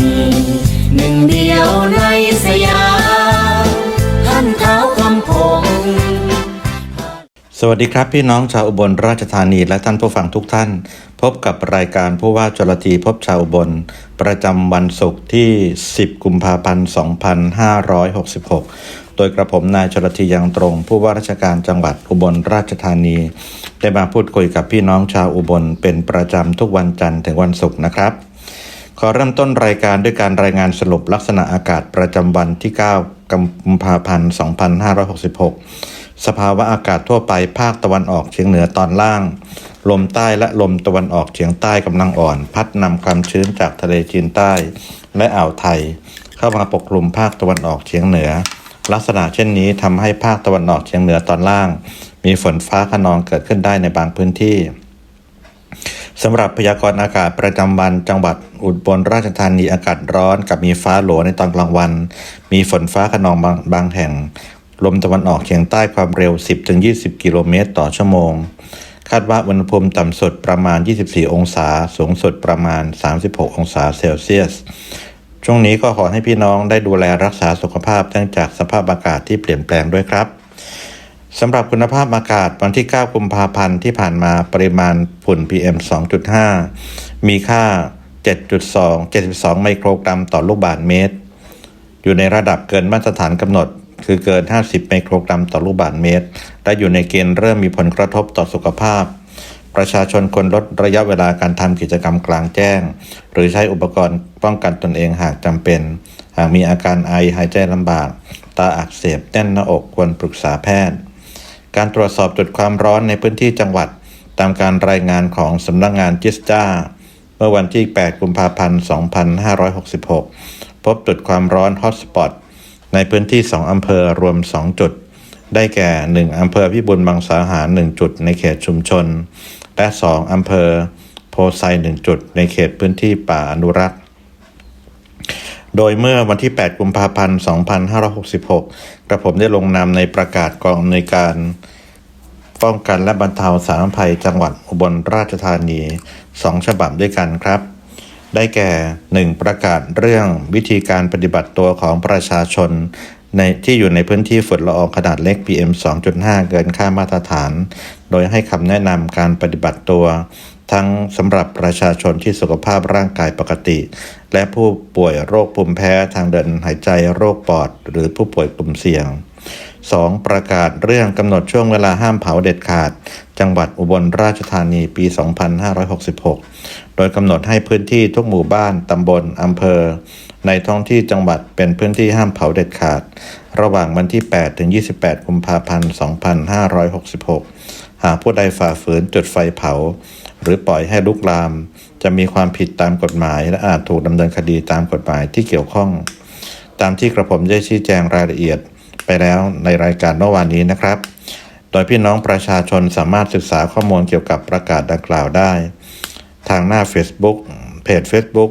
นี หนึ่งเดียวในสยามท่านเท้าคำพงสวัสดีครับ พี่น้องชาวอุบลราชธานีและท่านผู้ฟังทุกท่าน พบกับรายการผู้ว่าจรทีพบชาวอุบล ประจำวันศุกร์ที่ 10 กุมภาพันธ์ 2566โดยกระผมนายจรทียังตรง ผู้ว่าราชการจังหวัดอุบลราชธานี ได้มาพูดคุยกับพี่น้องชาวอุบลเป็นประจำทุกวันจันทร์ถึงวันศุกร์นะครับ ขอเริ่มต้นรายการด้วยการรายงานสรุปลักษณะอากาศประจำวันที่ 9กุมภาพันธ์ 2566 สภาวะอากาศทั่วไปภาคตะวันออกเฉียงเหนือตอนล่าง ลมใต้และลมตะวันออกเฉียงใต้กำลังอ่อน พัดนำความชื้นจากทะเลจีนใต้ และอ่าวไทย เข้ามาปกคลุมภาคตะวันออกเฉียงเหนือ ลักษณะเช่นนี้ทำให้ภาคตะวันออกเฉียงเหนือตอนล่าง มีฝนฟ้าขนองเกิดขึ้นได้ในบางพื้นที่ สำหรับพยากรณ์อากาศประจำวันจังหวัดอุบลราชธานีอากาศร้อนกับมีฟ้าหลวในตอนกลางวัน มีฝนฟ้าขนองบางบางแห่ง ลมตะวันออกเฉียงใต้ความเร็ว 10-20 กิโลเมตรต่อชั่วโมง คาดว่าอุณหภูมิต่ำสุดประมาณ 24 องศา สูงสุดประมาณ 36 องศาเซลเซียส ช่วงนี้ก็ขอให้พี่น้องได้ดูแลรักษาสุขภาพเนื่องจากสภาพอากาศที่เปลี่ยนแปลงด้วยครับ สำหรับคุณภาพอากาศวันที่ 9 กุมภาพันธ์ที่ผ่านมาปริมาณฝุ่น PM 2.5 มีค่า 7.2 72 ไมโครกรัมต่อลูกบาศก์เมตร อยู่ในระดับเกินมาตรฐานกำหนด คือเกิน 50 ไมโครกรัมต่อลูกบาศก์เมตร และอยู่ในเกณฑ์เริ่มมีผลกระทบต่อสุขภาพ ประชาชนควรลดระยะเวลาการทำกิจกรรมกลางแจ้ง หรือใช้อุปกรณ์ป้องกันตนเองหากจำเป็น หากมีอาการไอหายใจลำบาก ตาอักเสบแน่นหน้าอกควรปรึกษาแพทย์ การตรวจสอบจุดความร้อนในพื้นที่จังหวัด ตามการรายงานของสำนักงงานจิสจ้า เมื่อวันที่ 8 กุมภาพันธ์ 2566 พบจุดความร้อนฮอตสปอตในพื้นที่ 2 อำเภอรวม 2 จุด ได้แก่ 1 อำเภอพิบูลมังสาหาร 1 จุด ในเขตชุมชน และ 2 อำเภอโพไซ 1 จุด ในเขตพื้นที่ป่าอนุรักษ์ โดยเมื่อวันที่ 8 กุมภาพันธ์ 2566 กระผมได้ลงนามในประกาศกองอำนวยการป้องกันและบรรเทาสาธารณภัยจังหวัดอุบลราชธานี 2 ฉบับด้วยกันครับ ได้แก่ 1. ประกาศเรื่องวิธีการปฏิบัติตัวของประชาชนในที่อยู่ในพื้นที่ฝุ่นละอองขนาดเล็ก PM 2.5 เกินค่ามาตรฐาน โดยให้คำแนะนำการปฏิบัติตัว ทั้งสำหรับประชาชนที่สุขภาพร่างกายปกติ และผู้ป่วยโรคภูมิแพ้ทางเดินหายใจโรคปอด หรือผู้ป่วยกลุ่มเสี่ยง 2. ประกาศเรื่องกำหนดช่วงเวลาห้ามเผาเด็ดขาด จังหวัดอุบลราชธานีปี 2566 โดยกำหนดให้พื้นที่ทุกหมู่บ้านตำบลอำเภอ ในท้องที่จังหวัดเป็นพื้นที่ห้ามเผาเด็ดขาด ระหว่างวันที่ 8 ถึง 28 กุมภาพันธ์ 2566 หากผู้ใดฝ่าฝืนจุดไฟเผา หรือปล่อยให้ลุกลาม จะมีความผิดตามกฎหมาย และอาจถูกดำเนินคดีตามกฎหมายที่เกี่ยวข้อง ตามที่กระผมได้ชี้แจงรายละเอียดไปแล้วในรายการเมื่อวานนี้นะครับ โดยพี่น้องประชาชนสามารถศึกษาข้อมูลเกี่ยวกับประกาศดังกล่าวได้ ทางหน้า Facebook เพจ Facebook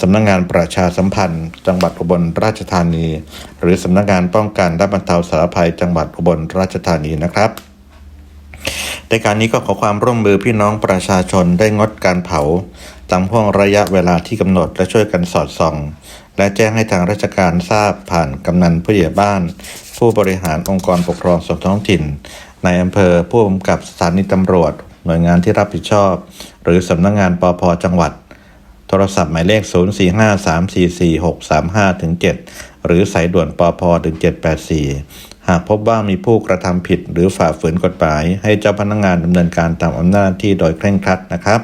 สำนักงงานประชาสัมพันธ์ จังหวัดอุบลราชธานี หรือสำนักงงานป้องกันและบรรเทาสาธารณภัยจังหวัดอุบลราชธานีนะครับ ในการนี้ก็ขอความร่วมมือพี่น้องประชาชนได้งดการเผาตามห่วงระยะเวลาที่กำหนดและช่วยกันสอดส่อง และแจ้งให้ทางราชการทราบผ่านกำนันผู้ใหญ่บ้าน ผู้บริหารองค์กรปกครองส่วนท้องถิ่น ในอำเภอผู้กำกับสถานีตำรวจ หน่วยงานที่รับผิดชอบ หรือสำนักงงานปพจังหวัด โทรศัพท์หมายเลข 045344635-7 หรือสายด่วนปพ1784 หากพบว่ามีผู้กระทำผิดหรือฝ่าฝืนกฎหมาย ให้เจ้าพนักงานดำเนินการตามอำนาจที่โดยเคร่งครัดนะครับ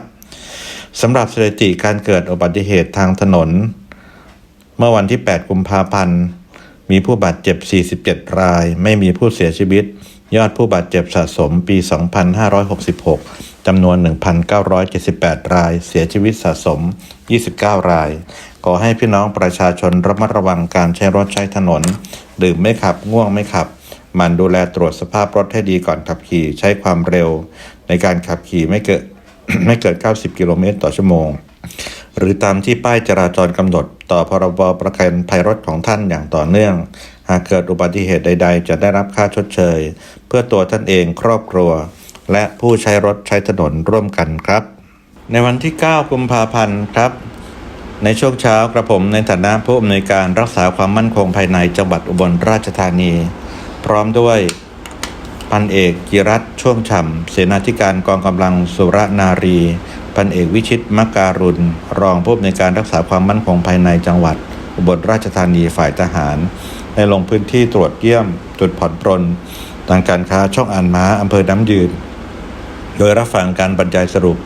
สำหรับสถิติการเกิดอุบัติเหตุทางถนน เมื่อวันที่ 8 กุมภาพันธ์ มีผู้บาดเจ็บ 47 ราย ไม่มีผู้เสียชีวิต ยอดผู้บาดเจ็บสะสมปี 2566จำนวน 1,978 ราย เสียชีวิตสะสม 29 ราย ขอให้พี่น้องประชาชนระมัดระวังการใช้รถใช้ถนน ดื่มไม่ขับง่วงไม่ขับ มันดูแลตรวจสภาพรถให้ดีก่อนขับขี่ใช้ความเร็ว ในการขับขี่ไม่เกินไม่เกิน 90 กิโลเมตรต่อชั่วโมง หรือตามที่ป้ายจราจรกำหนด ต่อพรบประกันภัยรถของท่านอย่างต่อเนื่อง หากเกิดอุบัติเหตุใด ๆ จะได้รับค่าชดเชย เพื่อตัวท่านเองครอบครัว และผู้ใช้รถใช้ถนนร่วมกันครับ ในวันที่ 9 กุมภาพันธ์ครับ ในช่วงเช้ากระผมในฐานะผู้อำนวยการรักษาความมั่นคงภายในจังหวัดอุบลราชธานี พร้อมด้วยพันเอกจิรัตช่วงฉ่ำเสนาธิการกองกำลังสุรนารี พันเอกวิชิตมการุณ รองผู้อำนวยการรักษาความมั่นคงภายในจังหวัด อุบลราชธานีฝ่ายทหารได้ลงพื้นที่ตรวจเยี่ยม จุดผ่อนปรนทางการค้าช่องอ่านม้าอำเภอน้ำยืน โดยรับฟังการบรรยายสรุป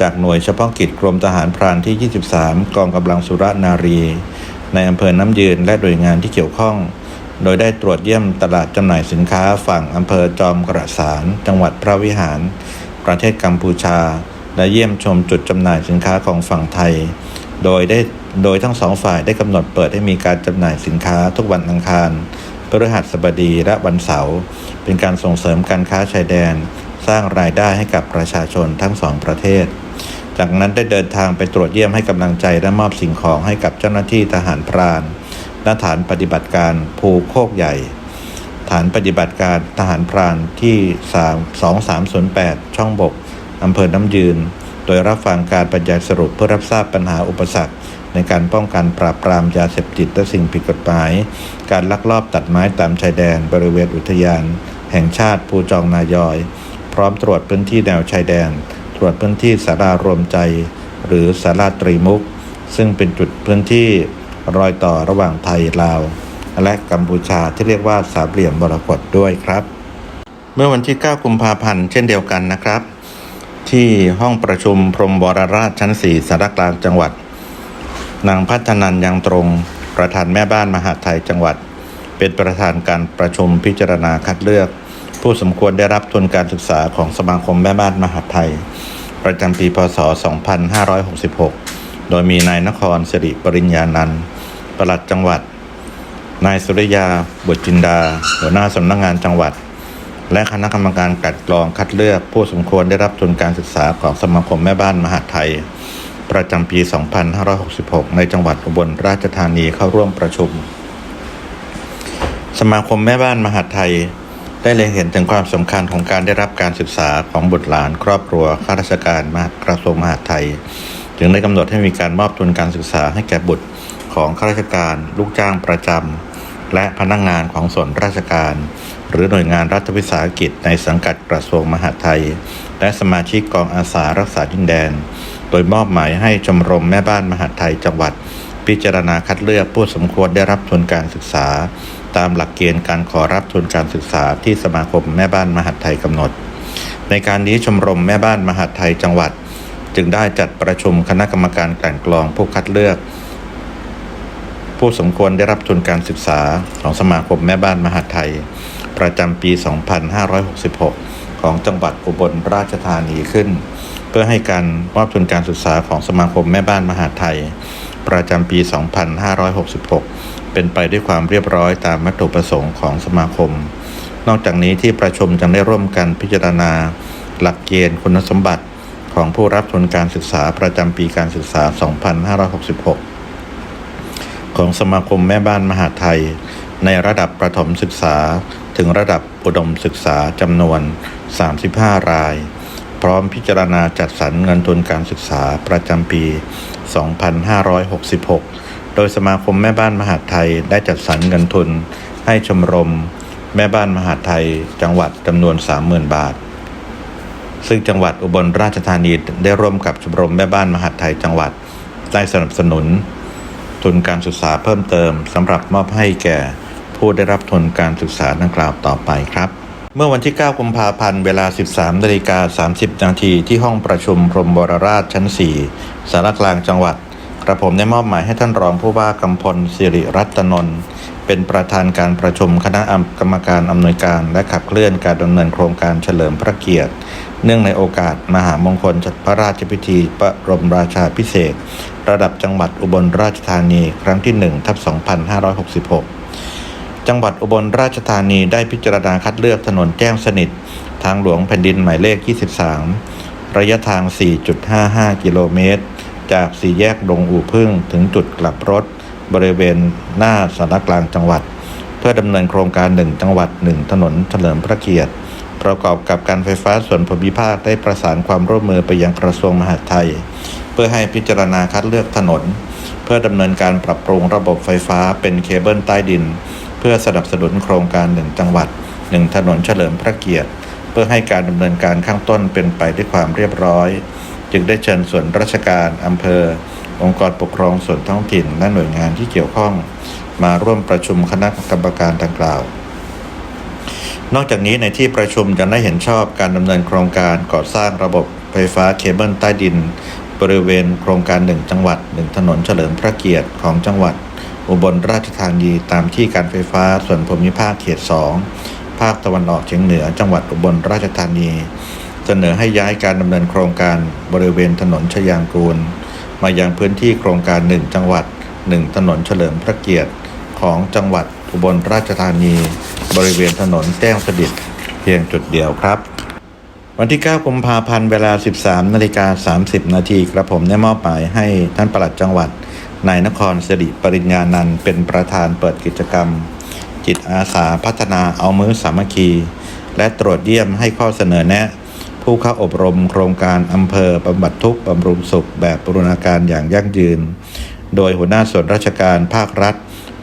จากหน่วยเฉพาะกิจกรมทหารพรานที่ 23 กองกำลังสุรนารี ในอำเภอน้ำยืนและหน่วยงานที่เกี่ยวข้อง โดยได้ตรวจเยี่ยมตลาดจำหน่ายสินค้าฝั่งอำเภอจอมกระสานจังหวัดพระวิหาร ประเทศกัมพูชา และเยี่ยมชมจุดจำหน่ายสินค้าของฝั่งไทย โดยได้โดยทั้งสองฝ่ายได้กำหนดเปิดให้มีการจำหน่ายสินค้าทุกวันอังคารพฤหัสบดีและวันเสาร์เป็นการส่งเสริมการค้าชายแดน สร้างรายได้ให้กับประชาชนทั้งสองประเทศ จากนั้นได้เดินทางไปตรวจเยี่ยมให้กำลังใจและมอบสิ่งของให้กับเจ้าหน้าที่ทหารพรานณฐานปฏิบัติการภูโคกใหญ่ ฐานปฏิบัติการทหารพรานที่ 3 2308 ช่องบกอำเภอน้ำยืน โดยรับฟังการบรรยายสรุปเพื่อรับทราบปัญหาอุปสรรค ในการป้องกันปราบปรามยาเสพติดและสิ่งผิดกฎหมาย การลักลอบตัดไม้ตามชายแดนบริเวณอุทยาน แห่งชาติภูจองนายอย พร้อมตรวจพื้นที่แนวชายแดน ตรวจพื้นที่สารารวมใจ หรือสาราตรีมุก ซึ่งเป็นจุดพื้นที่รอยต่อระหว่างไทยลาว และกัมพูชาที่เรียกว่าสามเหลี่ยมบรกตด้วยครับ เมื่อวันที่ 9 กุมภาพันธ์เช่นเดียวกันนะครับ ที่ห้องประชุมพรมวรราชชั้น 4สารกลางจังหวัด นางพัฒนันยังตรง ประธานแม่บ้านมหาไทยจังหวัด เป็นประธานการประชุมพิจารณาคัดเลือก ผู้สมควรได้รับทุนการศึกษาของสมาคมแม่บ้านมหาไทย ประจำปีพศ 2566 โดยมีนายนครสิริปริญญานันท์ปลัดจังหวัด นายสุริยาบุตรจินดา หัวหน้าสำนักงานจังหวัด และคณะกรรมการกัดกรองคัดเลือก ผู้สมควรได้รับทุนการศึกษาของสมาคมแม่บ้านมหาไทย ประจำปี 2566 ในจังหวัดอุบลราชธานีเข้าร่วมประชุม สมาคมแม่บ้านมหาไทย ได้เล็งเห็นถึงความสำคัญของการได้รับการศึกษาของบุตรหลานครอบครัวข้าราชการมากระทรวงมหาดไทย จึงได้กำหนดให้มีการมอบทุนการศึกษาให้แก่บุตรของข้าราชการ ลูกจ้างประจำและพนักงานของส่วนราชการ หรือหน่วยงานรัฐวิสาหกิจในสังกัดกระทรวงมหาดไทย และสมาชิกกองอาสารักษาดินแดน โดยมอบหมายให้ชมรมแม่บ้านมหาดไทยจังหวัด พิจารณาคัดเลือกผู้สมควรได้รับทุนการศึกษาตามหลักเกณฑ์การขอรับทุนการศึกษาที่สมาคมแม่บ้านมหาดไทยกำหนด ในการนี้ชมรมแม่บ้านมหาดไทยจังหวัด จึงได้จัดประชุมคณะกรรมการกลั่นกรองผู้คัดเลือก ผู้สมควรได้รับทุนการศึกษาของสมาคมแม่บ้านมหาดไทย ประจำปี 2566 ของจังหวัดอุบลราชธานีขึ้น เพื่อให้การมอบทุนการศึกษาของสมาคมแม่บ้านมหาดไทย ประจำปี 2566 เป็นไปด้วยความเรียบร้อยตามวัตถุประสงค์ของสมาคม นอกจากนี้ที่ประชุมยังได้ร่วมกันพิจารณา หลักเกณฑ์คุณสมบัติของผู้รับทุนการศึกษาประจำปีการศึกษา 2566 ของสมาคมแม่บ้านมหาไทย ในระดับประถมศึกษาถึงระดับอุดมศึกษาจำนวน 35 ราย พร้อมพิจารณาจัดสรรเงินทุนการศึกษาประจำปี 2566 โดยสมาคมแม่บ้านมหาดไทยได้จัดสรรเงินทุน ให้ชมรม แม่บ้านมหาดไทย จังหวัดจำนวน 30,000 บาท ซึ่งจังหวัดอุบลราชธานีได้ร่วมกับชมรมแม่บ้านมหาดไทยจังหวัดได้สนับสนุน ทุนการศึกษาเพิ่มเติมสำหรับมอบให้แก่ผู้ได้รับทุนการศึกษาดังกล่าวต่อไปครับ เมื่อวันที่ 9 กุมภาพันธ์ เวลา 13นาฬิกา30 นาทีที่ห้องประชุมพรมวรราชชั้น 4 สารกลางจังหวัด กระผมได้มอบหมายให้ท่านรองผู้ว่ากำพลสิริรัตนนท์เป็นประธานการประชุมคณะกรรมการอำนวยการ และขับเคลื่อนการดำเนินโครงการเฉลิมพระเกียรติ เนื่องในโอกาสมหามงคลพระราชพิธีบรมราชาพิเศษ ระดับจังหวัดอุบลราชธานี ครั้งที่1ทับ2566 จังหวัดอุบลราชธานีได้พิจารณาคัดเลือกถนนแจ้งสนิท ทางหลวงแผ่นดินหมายเลข 23 ระยะทาง 4.55 กิโลเมตร จากสี่แยกดงอู่พึ่งถึงจุดกลับรถ บริเวณหน้าสารกลางจังหวัด เพื่อดำเนินโครงการ1จังหวัด1ถนนเฉลิมพระเกียรติ ประกอบกับการไฟฟ้าส่วนภูมิภาคได้ประสานความร่วมมือไปยังกระทรวงมหาดไทย เพื่อให้พิจารณาคัดเลือกถนน เพื่อดำเนินการปรับปรุงระบบไฟฟ้าเป็นเคเบิลใต้ดิน เพื่อสนับสนุนโครงการ1จังหวัด1ถนนเฉลิมพระเกียรติ เพื่อให้การดำเนินการข้างต้นเป็นไปด้วยความเรียบร้อย จึงได้เชิญส่วนราชการอำเภอ องค์กรปกครองส่วนท้องถิ่นและหน่วยงานที่เกี่ยวข้อง มาร่วมประชุมคณะกรรมการดังกล่าว นอกจากนี้ในที่ประชุมยังได้เห็นชอบการดำเนินโครงการก่อสร้างระบบไฟฟ้าเคเบิลใต้ดิน บริเวณโครงการหนึ่งจังหวัดหนึ่งถนนเฉลิมพระเกียรติของจังหวัด อุบลราชธานีตามที่การไฟฟ้าส่วนภูมิภาคเขต 2 ภาคตะวันออกเฉียงเหนือ จังหวัดอุบลราชธานี เสนอให้ย้ายการดำเนินโครงการบริเวณถนนชยางกูล มายังพื้นที่โครงการหนึ่งจังหวัดหนึ่งถนนเฉลิมพระเกียรติของจังหวัดอุบลราชธานี บริเวณถนนแจ้งสดิตเพียงจุดเดียวครับ วันที่ 9 กุมภาพันธ์เวลา 13นาฬิกา30 นาทีกระผมได้มอบหมายให้ท่านปลัดจังหวัดนายนครสิริปริญญานันท์เป็นประธานเปิดกิจกรรม จิตอาสาพัฒนาเอามือสามัคคี และตรวจเยี่ยมให้ข้อเสนอแนะ ผู้เข้าอบรมโครงการอำเภอบำบัดทุกข์บำรุงสุขแบบบูรณาการอย่างยั่งยืน โดยหัวหน้าส่วนราชการภาครัฐ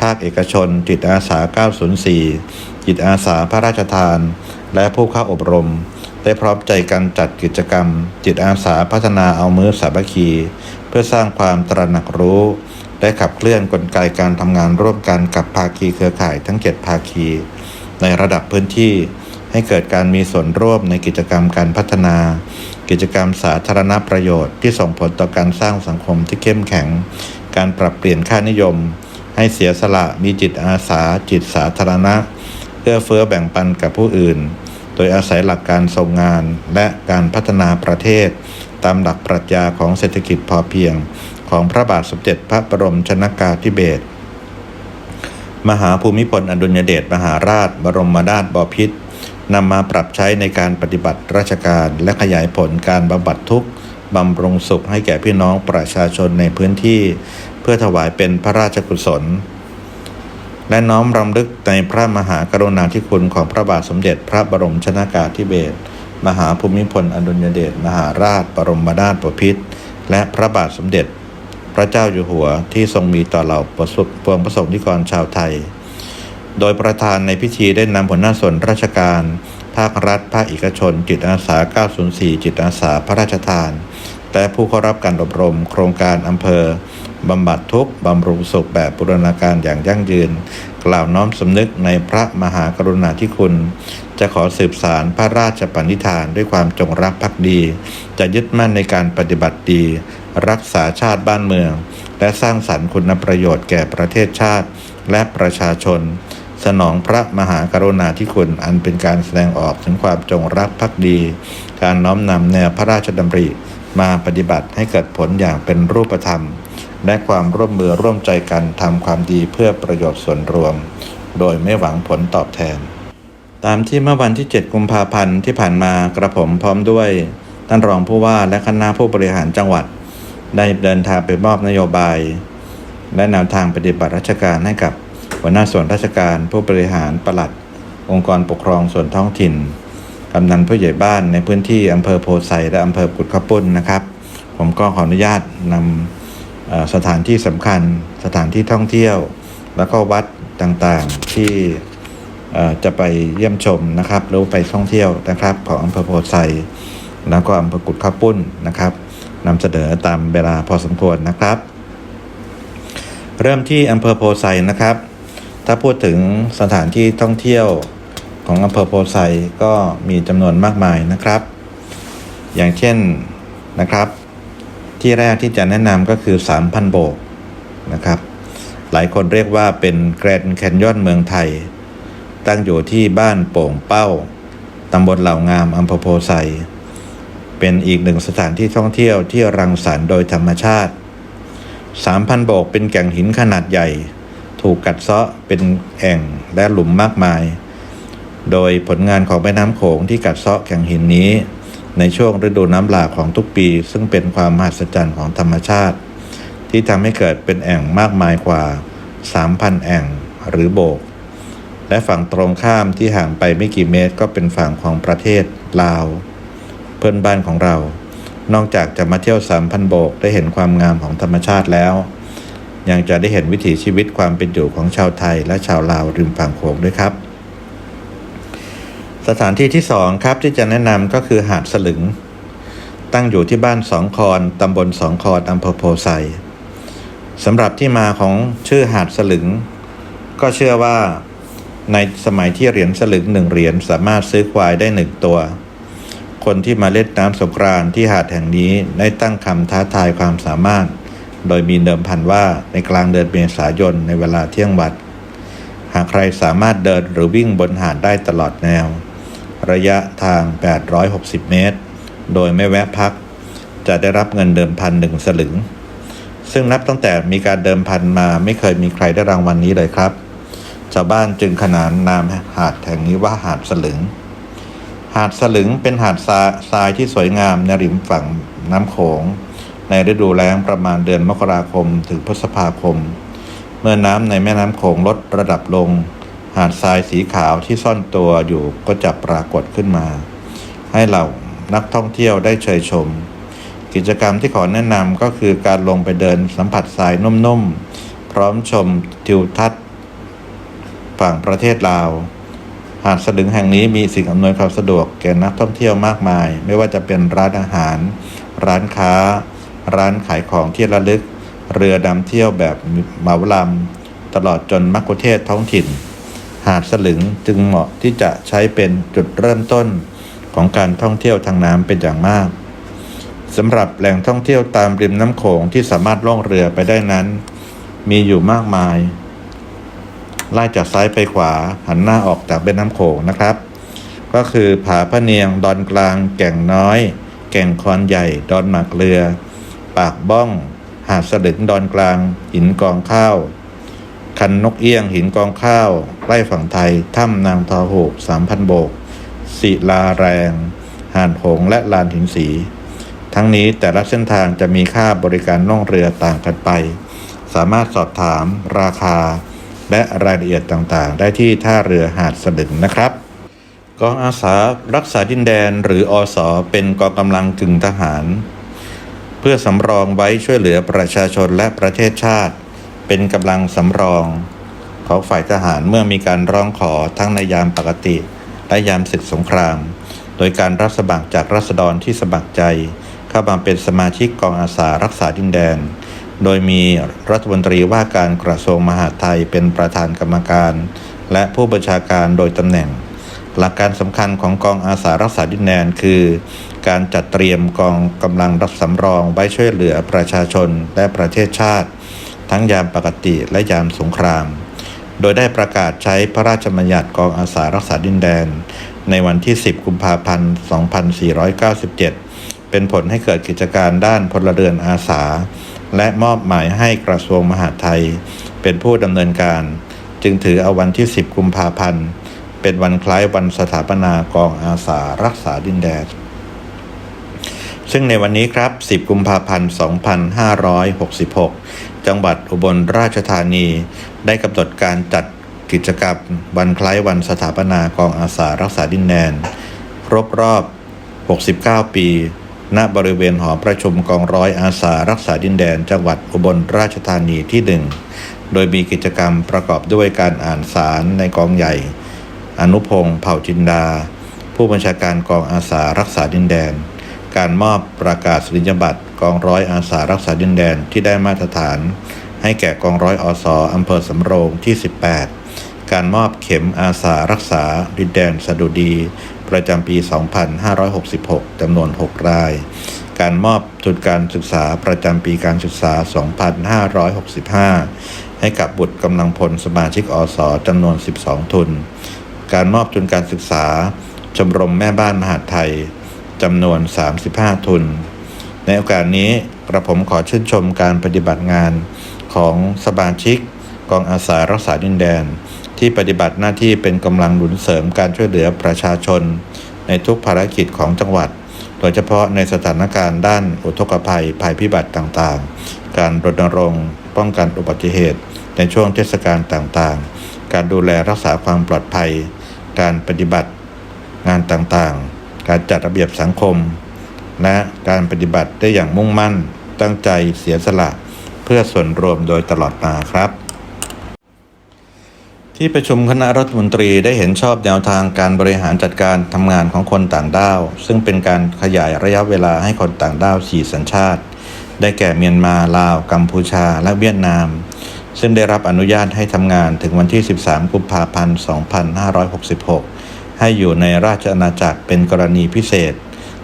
ภาคเอกชน จิตอาสา 904 จิตอาสาพระราชทาน และผู้เข้าอบรม ได้พร้อมใจกันจัดกิจกรรม จิตอาสาพัฒนาเอามือสามัคคี เพื่อสร้างความตระหนักรู้ และขับเคลื่อนกลไกการทำงานร่วมกันกับภาคีเครือข่ายทั้ง 7 ภาคี ในระดับพื้นที่ให้เกิดการมีส่วนร่วมในกิจกรรมการพัฒนา กิจกรรมสาธารณประโยชน์ที่ส่งผลต่อการสร้างสังคมที่เข้มแข็ง การปรับเปลี่ยนค่านิยม ให้เสียสละมีจิตอาสา จิตสาธารณะเอื้อเฟื้อแบ่งปันกับผู้อื่น โดยอาศัยหลักการทรงงานและการพัฒนาประเทศ ตามหลักปรัชญาของเศรษฐกิจพอเพียง ของพระบาทสมเด็จพระบรมชนากาธิเบศรมหาภูมิพลอดุลยเดชมหาราช บรมนาถบพิตรนำมาปรับใช้ในการปฏิบัติราชการและขยายผลการบำบัดทุกข์บำรุงสุขให้แก่พี่น้องประชาชนในพื้นที่ เพื่อถวายเป็นพระราชกุศล และน้อมรำลึกในพระมหากรุณาธิคุณของพระบาทสมเด็จพระบรมชนากาธิเบศรมหาภูมิพลอดุลยเดชมหาราชบรมนาถบพิตรและพระบาทสมเด็จ พระเจ้าอยู่หัวที่ทรงมีต่อเหล่าประสบพวงประสงค์นิกรชาวไทย โดยประธานในพิธีได้นำหัวหน้าส่วนราชการ ภาครัฐ ภาคเอกชน จิตอาสา 904 จิตอาสา พระราชทาน และผู้เข้ารับการอบรม โครงการอำเภอบำบัดทุกบำรุงสุขแบบบูรณาการอย่างยั่งยืน กล่าวน้อมสำนึกในพระมหากรุณาธิคุณ จะขอสืบสารพระราชปณิธานด้วยความจงรักภักดี จะยึดมั่นในการปฏิบัติดี รักษาชาติบ้านเมือง และสร้างสรรค์คุณประโยชน์แก่ประเทศชาติและประชาชน สนองพระมหากรุณาธิคุณอันเป็นการแสดงออกถึงความจงรักภักดี การน้อมนำแนวพระราชดำริ มาปฏิบัติให้เกิดผลอย่างเป็นรูปธรรม และความร่วมมือร่วมใจกันทำความดีเพื่อประโยชน์ส่วนรวม โดยไม่หวังผลตอบแทน ตามที่เมื่อวันที่ 7 กุมภาพันธ์ที่ผ่านมากระผมพร้อมด้วยท่านรองผู้ว่าและคณะผู้บริหารจังหวัด ได้เดินทางไปมอบนโยบาย และแนวทางปฏิบัติราชการให้กับหัวหน้าส่วนราชการผู้บริหารปลัด องค์กรปกครองส่วนท้องถิ่น กำนันผู้ใหญ่บ้านในพื้นที่อำเภอโพไซและอำเภอกุดข้าวปุ้นนะครับ ผมก็ขออนุญาตนำสถานที่สำคัญ สถานที่ท่องเที่ยว แล้วก็วัดต่างๆที่จะไปเยี่ยมชมนะครับหรือไปท่องเที่ยวนะครับ ของอำเภอโพไซแล้วก็อำเภอกุดข้าวปุ้นนะครับนำเสนอตามเวลาพอสมควรนะครับ เริ่มที่อำเภอโพไซนะครับ ถ้าพูดถึงสถานที่ท่องเที่ยว ของอำเภอโพไซก็มีจำนวนมากมายนะครับ อย่างเช่นนะครับ ที่แรกที่จะแนะนำก็คือ 3,000 โบกนะครับ หลายคนเรียกว่าเป็นแกรนแคนยอนเมืองไทย ตั้งอยู่ที่บ้านโป่งเป้าตำบลเหล่างามอำเภอโพไซเป็นอีกหนึ่งสถานที่ท่องเที่ยวที่รังสรรค์โดยธรรมชาติ 3,000 โบกเป็นแก่งหินขนาดใหญ่ ถูกกัดเซาะเป็นแอ่งและหลุมมากมาย โดยผลงานของแม่น้ำโขงที่กัดเซาะแก่งหินนี้ ในช่วงฤดูน้ำหลากของทุกปี ซึ่งเป็นความมหัศจรรย์ของธรรมชาติ ที่ทำให้เกิดเป็นแอ่งมากมายกว่า 3,000 แอ่งหรือโบก และฝั่งตรงข้ามที่ห่างไปไม่กี่เมตรก็เป็นฝั่งของประเทศลาว เพื่อนบ้านของเรา นอกจากจะมาเที่ยว3,000โบกได้เห็นความงามของธรรมชาติแล้ว ยังจะได้เห็นวิถีชีวิตความเป็นอยู่ของชาวไทยและชาวลาวริมฝั่งโขงด้วยครับ สถานที่ที่สองครับที่จะแนะนำก็คือหาดสลึง ตั้งอยู่ที่บ้านสองคอนตำบลสองคอนอำเภอโพไซสำหรับที่มาของชื่อหาดสลึง ก็เชื่อว่าในสมัยที่เหรียญสลึงหนึ่งเหรียญสามารถซื้อควายได้หนึ่งตัว คนที่มาเล่นน้ำสงกรานที่หาดแห่งนี้ได้ตั้งคำท้าทายความสามารถ โดยมีเดิมพันว่าในกลางเดือนเมษายนในเวลาเที่ยงวัดหากใครสามารถเดินหรือวิ่งบนหาดได้ตลอดแนว ระยะทาง 860 เมตร โดยไม่แวะพัก จะได้รับเงินเดิมพันหนึ่งสลึง ซึ่งนับตั้งแต่มีการเดิมพันมาไม่เคยมีใครได้รางวัลนนี้เลยครับ ชาวบ้านจึงขนานนามหาดแห่งนี้ว่าหาดสลึง หาดสลึงเป็นหาดทรายทรายที่สวยงามในริมฝั่งน้ำโขง ในฤดูแล้งประมาณเดือนมกราคมถึงพฤษภาคม เมื่อน้ำในแม่น้ำโขงลดระดับลง หาดทรายสีขาวที่ซ่อนตัวอยู่ก็จะปรากฏขึ้นมา ให้เหล่านักท่องเที่ยวได้เชยชม กิจกรรมที่ขอแนะนำก็คือการลงไปเดินสัมผัสทรายนุ่มๆ พร้อมชมทิวทัศน์ฝั่งประเทศลาว หาดสลึงแห่งนี้มีสิ่งอำนวยความสะดวกแก่นักท่องเที่ยวมากมาย ไม่ว่าจะเป็นร้านอาหาร ร้านค้า ร้านขายของที่ระลึก เรือดำเที่ยวแบบเหมาลำตลอดจนมักคุเทศท้องถิ่น หาดสลึงจึงเหมาะที่จะใช้เป็นจุดเริ่มต้นของการท่องเที่ยวทางน้ำเป็นอย่างมากสำหรับแหล่งท่องเที่ยวตามริมน้ำโขงที่สามารถล่องเรือไปได้นั้น มีอยู่มากมาย ไล่จากซ้ายไปขวาหันหน้าออกจากแม่น้ำโขงนะครับ ก็คือผาพะเนียง ดอนกลาง แก่งน้อย แก่งคอนใหญ่ ดอนหมากเรือ ปากบ้อง หาดสลึงดอนกลาง หินกองข้าว คันนกเอี้ยงหินกองข้าว ไร่ฝั่งไทย ถ้ำนางทอหกสามพันโบก ศิลาแรง หาดหงและลานหินสี ทั้งนี้แต่ละเส้นทางจะมีค่าบริการล่องเรือต่างกันไป สามารถสอบถามราคา และรายละเอียดต่างๆ ได้ที่ท่าเรือหาดสลึงนะครับกองอาสารักษาดินแดนหรืออสอเป็นกองกำลังกึ่งทหาร เพื่อสำรองไว้ช่วยเหลือประชาชนและประเทศชาติ เป็นกำลังสำรอง ของฝ่ายทหารเมื่อมีการร้องขอทั้งในยามปกติ และยามศึกสงคราม โดยการรับสมัครจากรัษฎรที่สมัครใจ เข้ามาเป็นสมาชิกกองอาสารักษาดินแดน โดยมีรัฐมนตรีว่าการกระทรวงมหาดไทยเป็นประธานกรรมการ และผู้บัญชาการโดยตำแหน่ง หลักการสำคัญของกองอาสารักษาดินแดนคือ การจัดเตรียมกองกำลังรับสำรองไว้ช่วยเหลือประชาชนและประเทศชาติ ทั้งยามปกติและยามสงคราม โดยได้ประกาศใช้พระราชบัญญัติกองอาสารักษาดินแดน ในวันที่ 10 กุมภาพันธ์ 2497 เป็นผลให้เกิดกิจการด้านพลเรือนอาสา และมอบหมายให้กระทรวงมหาดไทย เป็นผู้ดำเนินการ จึงถือเอาวันที่ 10 กุมภาพันธ์ เป็นวันคล้ายวันสถาปนากองอาสารักษาดินแดน ซึ่งในวันนี้ครับ 10 กุมภาพันธ์ 2566 จังหวัดอุบลราชธานี ได้กำหนดการจัดกิจกรรมวันคล้ายวันสถาปนากองอาสารักษาดินแดนครบรอบ 69 ปี ณ บริเวณหอประชุมกองร้อยอาสารักษาดินแดน จังหวัดอุบลราชธานีที่หนึ่งโดยมีกิจกรรมประกอบด้วยการอ่านสารในกองใหญ่ อนุพงศ์เผ่าจินดา ผู้บัญชาการกองอาสารักษาดินแดน การมอบประกาศนียบัตรกองร้อยอาสารักษาดินแดนที่ได้มาตรฐาน ให้แก่กองร้อยอสออำเภอสำโรงที่ 18 การมอบเข็มอาสารักษา ดินแดนสะดุดี ประจำปี 2566 จำนวน 6 ราย การมอบทุนการศึกษาประจำปีการศึกษา 2565 ให้กับบุตรกำลังพลสมาชิกอสจำนวน 12 ทุน การมอบทุนการศึกษาชมรมแม่บ้านมหาไทยจำนวน 35 ทุน ในโอกาสนี้กระผมขอชื่นชมการปฏิบัติงาน ของสมาชิก กองอาสารักษาดินแดน ที่ปฏิบัติหน้าที่เป็นกำลังหนุนเสริมการช่วยเหลือประชาชน ในทุกภารกิจของจังหวัด โดยเฉพาะในสถานการณ์ด้านอุทกภัยภัยพิบัติต่างๆ การรณรงค์ ป้องกันอุบัติเหตุ ในช่วงเทศกาลต่างๆ การดูแลรักษาความปลอดภัย การปฏิบัติงานต่างๆ การจัดระเบียบสังคม และการปฏิบัติได้อย่างมุ่งมั่น ตั้งใจเสียสละ เพื่อส่วนรวมโดยตลอดมาครับ ที่ประชุมคณะรัฐมนตรีได้เห็นชอบแนวทางการบริหารจัดการทำงานของคนต่างด้าว ซึ่งเป็นการขยายระยะเวลาให้คนต่างด้าวสี่สัญชาติ ได้แก่เมียนมาลาว กัมพูชา และเวียดนาม ซึ่งได้รับอนุญาตให้ทำงานถึงวันที่ 13 กุมภาพันธ์ 2566 ให้อยู่ในราชอาณาจักรเป็นกรณีพิเศษ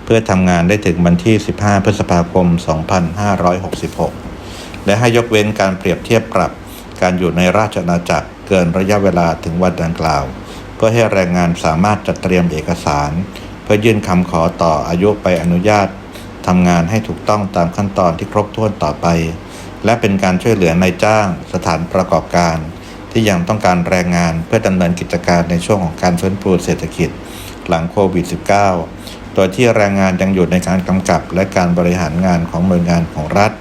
เพื่อทำงานได้ถึงวันที่ 15 พฤษภาคม 2566 และให้ยกเว้นการเปรียบเทียบปรับ การอยู่ในราชอาณาจักรเกินระยะเวลาถึงวันดังกล่าว เพื่อให้แรงงานสามารถจัดเตรียมเอกสาร เพื่อยื่นคำขอต่ออายุไปอนุญาตทำงานให้ถูกต้องตามขั้นตอนที่ครบถ้วนต่อไป และเป็นการช่วยเหลือนายจ้างสถานประกอบการ ที่ยังต้องการแรงงานเพื่อดำเนินกิจการในช่วงของการฟื้นฟูเศรษฐกิจ หลังโควิด -19 โดยที่แรงงานยังอยู่ในการกำกับและการบริหารงานของหน่วยงานของรัฐ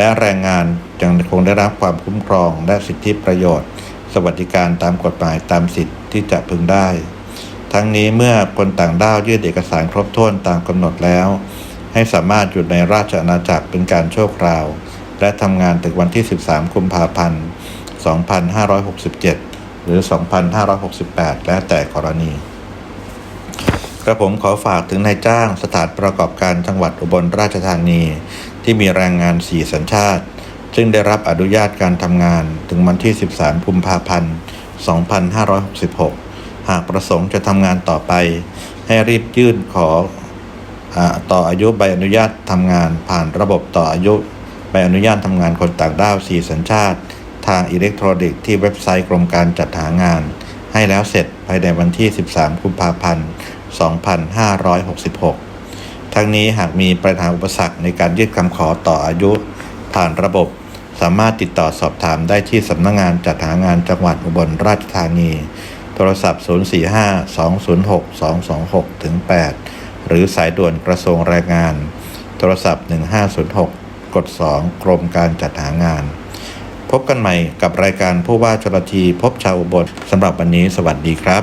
และแรงงานยังคงได้รับความคุ้มครองและสิทธิประโยชน์ สวัสดิการตามกฎหมายตามสิทธิที่จะพึงได้ ทั้งนี้เมื่อคนต่างด้าวยื่นเอกสารครบถ้วนตามกำหนดแล้ว ให้สามารถอยู่ในราชอาณาจักรเป็นการชั่วคราว และทำงานถึงวันที่ 13 กุมภาพันธ์ 2567 หรือ 2568 แล้วแต่กรณีกระผมขอฝากถึงนายจ้างสถานประกอบการจังหวัดอุบลราชธานี ที่มีแรงงาน 4 สัญชาติ ซึ่งได้รับอนุญาตการทำงานถึงวันที่ 13 กุมภาพันธ์ 2566 หากประสงค์จะทำงานต่อไป ให้รีบยื่นขออต่ออายุใบอนุญาตทำงานผ่านระบบต่ออายุใบอนุญาตทำงานคนต่างด้าว 4 สัญชาติ ทางอิเล็กทรอนิกส์ที่เว็บไซต์กรมการจัดหางาน ให้แล้วเสร็จภายในวันที่ 13 กุมภาพันธ์ 2566 ทั้งนี้หากมีปัญหาอุปสรรคในการยื่นคำขอต่ออายุผ่านระบบ สามารถติดต่อสอบถามได้ที่สำนักงงานจัดหางานจังหวัดอุบลราชธานี โทรศัพท์ 045-206-226ถึง8หรือสายด่วนกระทรวงแรงงาน โทรศัพท์ 1506 กด 2 กรมการจัดหางาน พบกันใหม่กับรายการผู้ว่าชลทีพบชาวอุบลสำหรับวันนี้ สวัสดีครับ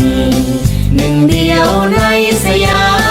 นีหนึ่งเดียวในสยาม